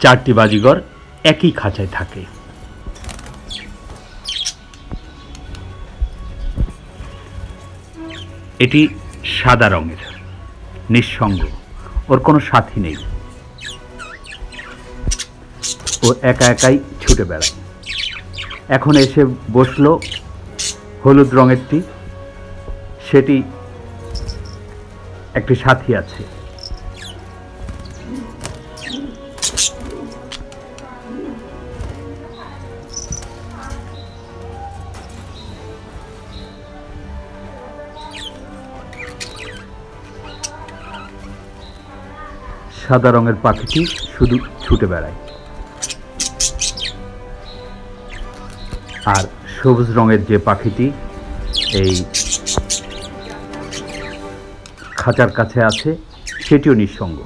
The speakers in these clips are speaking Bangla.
চারটি বাজিগর একই খাঁচায় থাকে। এটি সাদা রঙের, নিঃসঙ্গ, ওর কোনো সাথী নেই। ও একা একাই ছুটে বেড়ায়। এখন এসে বসল হলুদ রঙেরটি। সেটি একটি সাথী আছে। সাদা রঙের পাখিটি শুধু ছুটে বেড়ায়। আর সবুজ রঙের যে পাখিটি, এই খাঁচার কাছে আছে, সেটিও নিঃসঙ্গ।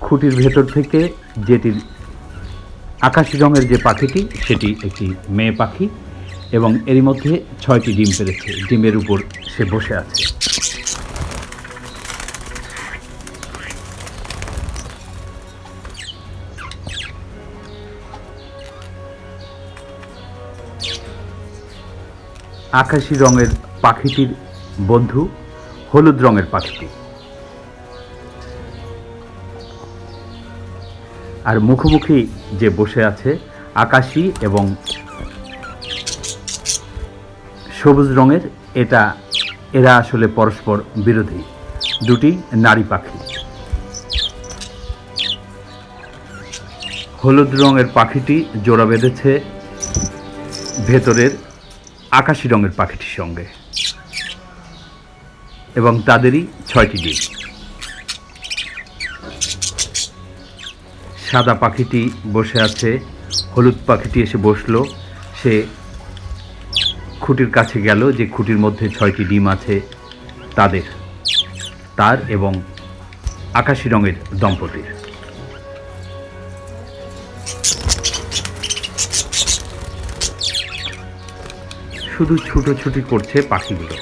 খুঁটির ভেতর থেকে যেটি আকাশি রঙের যে পাখিটি, সেটি একটি মেয়ে পাখি এবং এরই মধ্যে ছয়টি ডিম পেরেছে। ডিমের উপর সে বসে আছে। আকাশি রঙের পাখিটির বন্ধু, হলুদ রঙের পাখিটি। আর মুখোমুখি যে বসে আছে, আকাশি এবং সবুজ রঙের, এটা, এরা আসলে পরস্পর বিরোধী। দুটি নারী পাখি। হলুদ রঙের পাখিটি জোড়া বেঁধেছে, ভেতরের আকাশি রঙের পাখিটির সঙ্গে। এবং তাদেরই ছয়টি ডিম। সাদা পাখিটি বসে আছে, হলুদ পাখিটি এসে বসল, সে খুঁটির কাছে গেল, যে খুঁটির মধ্যে ছয়টি ডিম আছে তাদের, তার এবং আকাশি রঙের দম্পতির। শুধু ছুটোছুটি করছে পাখিগুলো।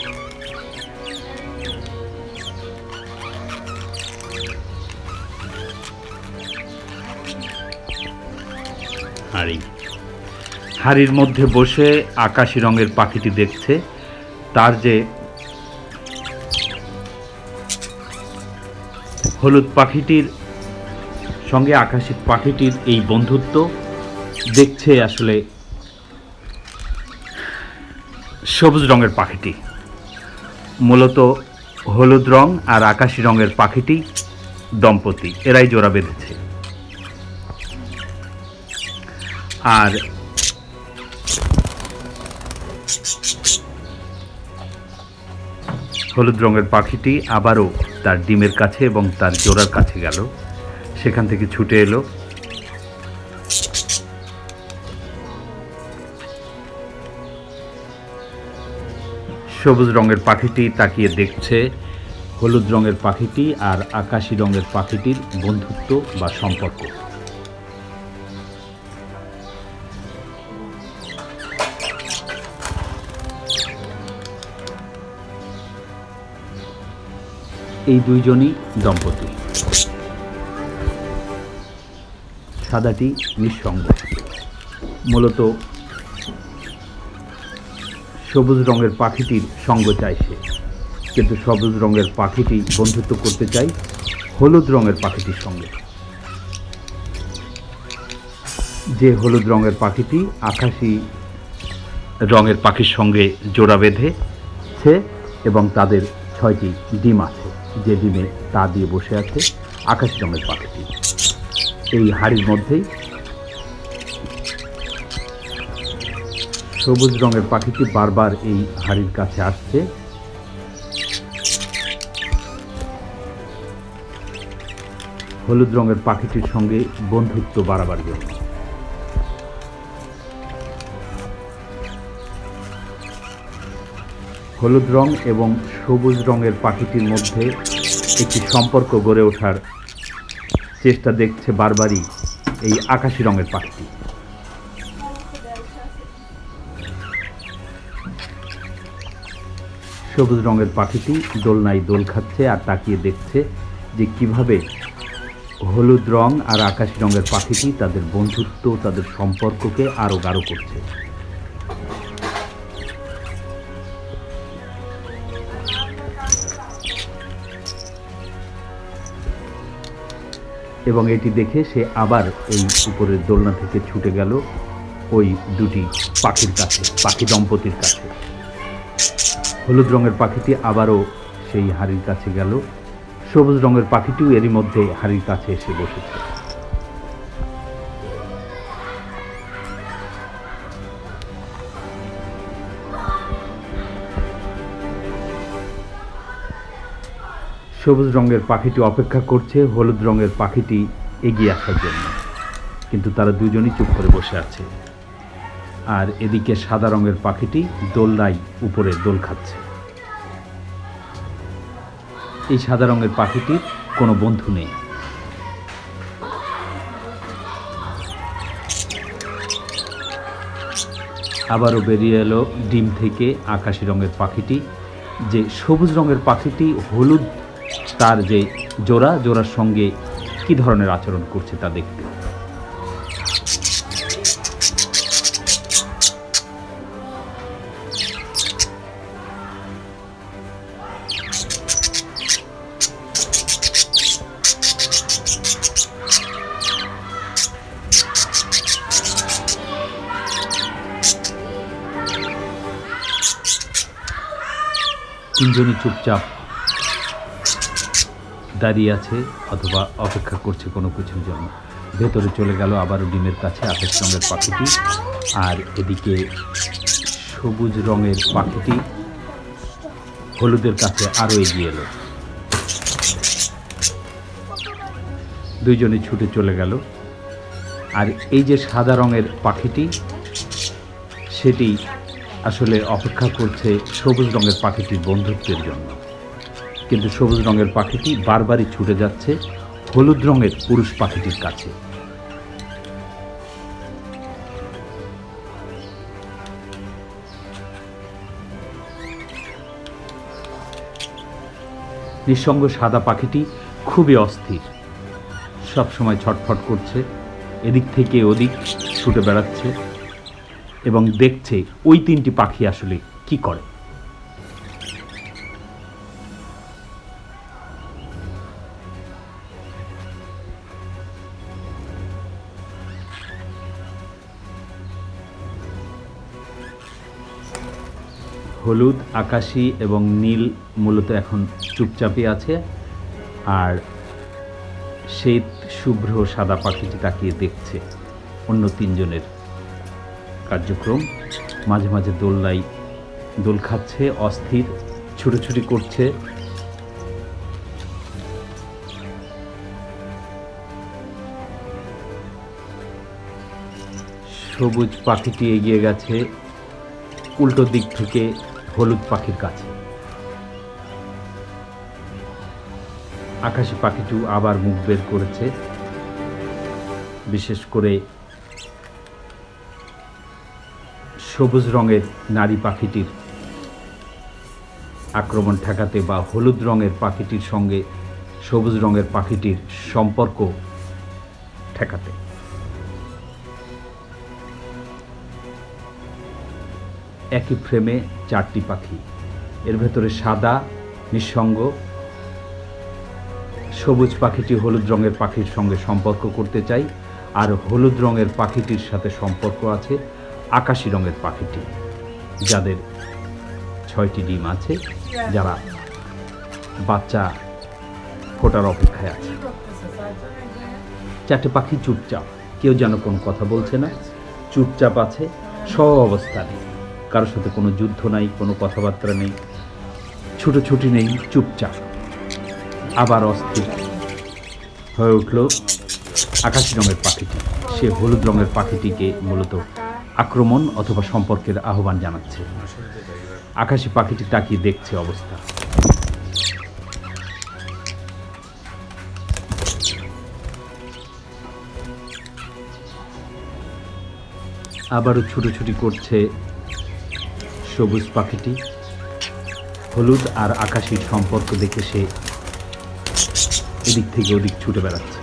হাড়ি। হাড়ির মধ্যে বসে আকাশি রঙের পাখিটি দেখছে, তার যে হলুদ পাখিটির সঙ্গে আকাশি পাখিটির এই বন্ধুত্ব দেখছে আসলে সবুজ রঙের পাখিটি। মূলত হলুদ রং আর আকাশি রঙের পাখিটি দম্পতি, এরাই জোড়া বেঁধেছে। আর হলুদ রঙের পাখিটি আবারও তার ডিমের কাছে এবং তার জোড়ার কাছে গেল। সেখান থেকে ছুটে এলো। সবুজ রঙের পাখিটি তাকিয়ে দেখছে। হলুদ রঙের পাখিটি আর আকাশি রঙের পাখিটির বন্ধুত্ব বা সম্পর্ক। এই দুইজনই দম্পতি। সাদাটি নিঃসঙ্গ। মূলত সবুজ রঙের পাখিটির সঙ্গ চাই সে। কিন্তু সবুজ রঙের পাখিটি বন্ধুত্ব করতে চাই হলুদ রঙের পাখিটির সঙ্গে। যে হলুদ রঙের পাখিটি আকাশি রঙের পাখির সঙ্গে জোড়া বেঁধেছে এবং তাদের ছয়টি ডিম আছে। যে ডিমে তা দিয়ে বসে আছে আকাশি রঙের পাখিটি। এই হাড়ির মধ্যেই সবুজ রঙের পাখিটি বারবার এই হাড়ির কাছে আসছে। হলুদ রঙের পাখিটির সঙ্গে বন্ধুত্ব বাড়াবার জন্য। হলুদ রং এবং সবুজ রঙের পাখিটির মধ্যে একটি সম্পর্ক গড়ে ওঠার চেষ্টা দেখছে বারবারই এই আকাশি রঙের পাখিটি। সবুজ রঙের পাখিটি দোলনায় দোল খাচ্ছে আর তাকিয়ে দেখছে যে কীভাবে হলুদ রং আর আকাশি রঙের পাখিটি তাদের বন্ধুত্ব, তাদের সম্পর্ককে আরও গাঢ় করছে। এবং এটি দেখে সে আবার এই উপরের দোলনা থেকে ছুটে গেল ওই দুটি পাখির কাছে, পাখি দম্পতির কাছে। হলুদ রঙের পাখিটি আবারও সেই হাড়ির কাছে গেল। সবুজ রঙের পাখিটিও এরই মধ্যে হাড়ির কাছে এসে বসেছে। সবুজ রঙের পাখিটি অপেক্ষা করছে, হলুদ রঙের পাখিটি এগিয়ে আসার জন্য। কিন্তু তারা দুজনই চুপ করে বসে আছে। আর এদিকে সাদা রঙের পাখিটি দোলনায় উপরে দোল খাচ্ছে। এই সাদা রঙের পাখিটির কোনো বন্ধু নেই। আবারও বেরিয়ে এলো ডিম থেকে আকাশি রঙের পাখিটি। যে সবুজ রঙের পাখিটি হলুদ, তার যে জোড়া, জোড়ার সঙ্গে কি ধরনের আচরণ করছে তা দেখতে। তিনজনই চুপচাপ দাঁড়িয়ে আছে অথবা অপেক্ষা করছে কোনো কিছুর জন্য। ভেতরে চলে গেল আবারও ডিমের কাছে আকাশ রঙের পাখিটি আর এদিকে সবুজ রঙের পাখিটি হলুদের কাছে আরও এগিয়ে এলো। দুইজনে ছুটে চলে গেল। আর এই যে সাদা রঙের পাখিটি, সেটি আসলে অপেক্ষা করছে সবুজ রঙের পাখিটির বন্ধুত্বের জন্য। কিন্তু সবুজ রঙের পাখিটি বারবারই ছুটে যাচ্ছে হলুদ রঙের পুরুষ পাখিটির কাছে। নিঃসঙ্গ সাদা পাখিটি খুবই অস্থির। সবসময় ছটফট করছে, এদিক থেকে ওদিক ছুটে বেড়াচ্ছে। এবং দেখছে ওই তিনটি পাখি আসলে কি করে। হলুদ, আকাশি এবং নীল মূলত এখন চুপচাপই আছে। আর শ্বেত, শুভ্র সাদা পাখিটি তাকিয়ে দেখছে অন্য তিনজনের কার্যক্রম। মাঝে মাঝে দোলনায় দোল খাচ্ছে, অস্থির, ছুটোছুটি করছে। সবুজ পাখিটি এগিয়ে গেছে, উল্টো দিক থেকে হলুদ পাখির কাছে। আকাশি পাখিটিও আবার মুখ বের করেছে। বিশেষ করে সবুজ রঙের নারী পাখিটির আক্রমণ ঠেকাতে বা হলুদ রঙের পাখিটির সঙ্গে সবুজ রঙের পাখিটির সম্পর্ক ঠেকাতে। একই ফ্রেমে চারটি পাখি। এর ভেতরে সাদা, নিঃসঙ্গ, সবুজ পাখিটি হলুদ রঙের পাখির সঙ্গে সম্পর্ক করতে চাই, আর হলুদ রঙের পাখিটির সাথে সম্পর্ক আছে। আকাশি রঙের পাখিটি, যাদের ছয়টি ডিম আছে, যারা বাচ্চা ফোটার অপেক্ষায় আছে। চারটে পাখি চুপচাপ, কেউ যেন কোনো কথা বলছে না, চুপচাপ আছে, সব অবস্থানে কারোর সাথে কোনো যুদ্ধ নাই, কোনো কথাবার্তা নেই, ছুটোছুটি নেই, চুপচাপ। আবার অস্থির হয়ে উঠল আকাশি রঙের পাখিটি। সে হলুদ রঙের পাখিটিকে মূলত আক্রমণ অথবা সম্পর্কের আহ্বান জানাচ্ছে। আকাশি পাখিটি তাকিয়ে দেখছে অবস্থা। আবারও ছুটোছুটি করছে সবুজ পাখিটি। হলুদ আর আকাশির সম্পর্ক দেখে সে এদিক থেকে ওদিক ছুটে বেড়াচ্ছে।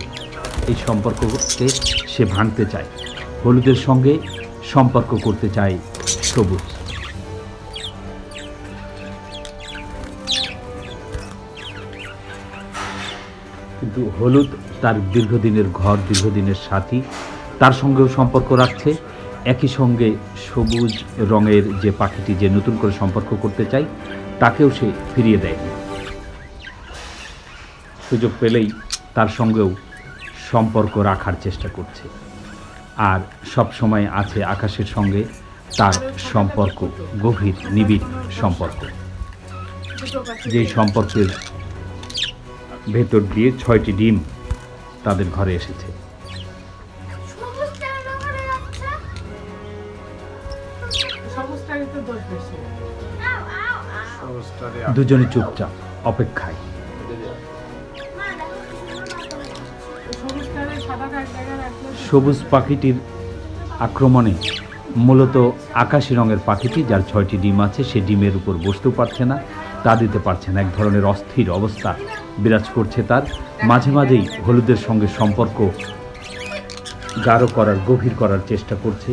এই সম্পর্ককে সে ভাঙতে চায়। হলুদের সঙ্গে সম্পর্ক করতে চায় সবুজ। কিন্তু হলুদ তার দীর্ঘদিনের ঘর, দীর্ঘদিনের সাথী, তার সঙ্গেও সম্পর্ক রাখছে। একই সঙ্গে সবুজ রঙের যে পাখিটি যে নতুন করে সম্পর্ক করতে চায় তাকেও সে ফিরিয়ে দেয়নি। সুযোগ পেলেই তার সঙ্গেও সম্পর্ক রাখার চেষ্টা করছে। আর সব সময় আছে আকাশের সঙ্গে তার সম্পর্ক গভীর নিবিড় সম্পর্ক। যেই সম্পর্কের ভেতর দিয়ে ছয়টি ডিম তাদের ঘরে এসেছে। দুজনে চুপচাপ অপেক্ষায়। সবুজ পাখিটির আক্রমণে মূলত আকাশি রঙের পাখিটি, যার ছয়টি ডিম আছে, সে ডিমের উপর বসতেও পারছে না, তা দিতে পারছে না। এক ধরনের অস্থির অবস্থা বিরাজ করছে তার। মাঝে মাঝেই হলুদের সঙ্গে সম্পর্ক গাঢ় করার, গভীর করার চেষ্টা করছে।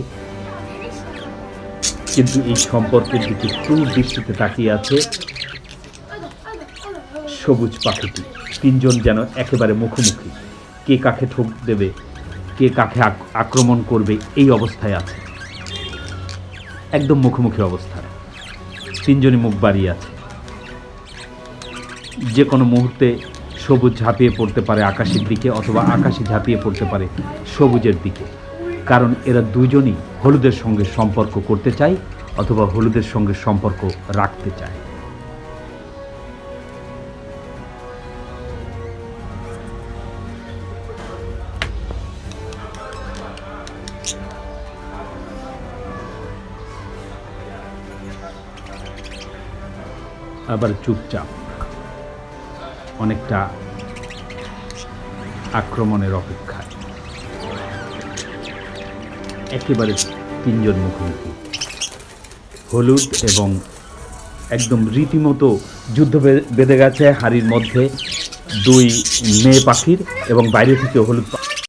কিন্তু এই সম্পর্কের দিকে ক্রূর দৃষ্টিতে তাকিয়ে আছে সবুজ পাখিটি। তিনজন যেন একেবারে মুখোমুখি। কে কাকে ঠোক দেবে, কে কাকে আক- আক্রমণ করবে, এই অবস্থায় আছে। একদম মুখোমুখি অবস্থায় তিনজনই মুখ বাড়িয়ে আছে। যে কোনো মুহূর্তে সবুজ ঝাঁপিয়ে পড়তে পারে আকাশের দিকে অথবা আকাশে ঝাঁপিয়ে পড়তে পারে সবুজের দিকে। কারণ এরা দুজনই হলুদের সঙ্গে সম্পর্ক করতে চায় অথবা হলুদের সঙ্গে সম্পর্ক রাখতে চায়। আবার চুপচাপ। অনেকটা আক্রমণের অপেক্ষায়। একেবারে তিনজন মুখোমুখি। হলুদ এবং একদম রীতিমতো যুদ্ধ বেঁধে গেছে হাড়ির মধ্যে দুই মেয়ে পাখির এবং বাইরে থেকে হলুদ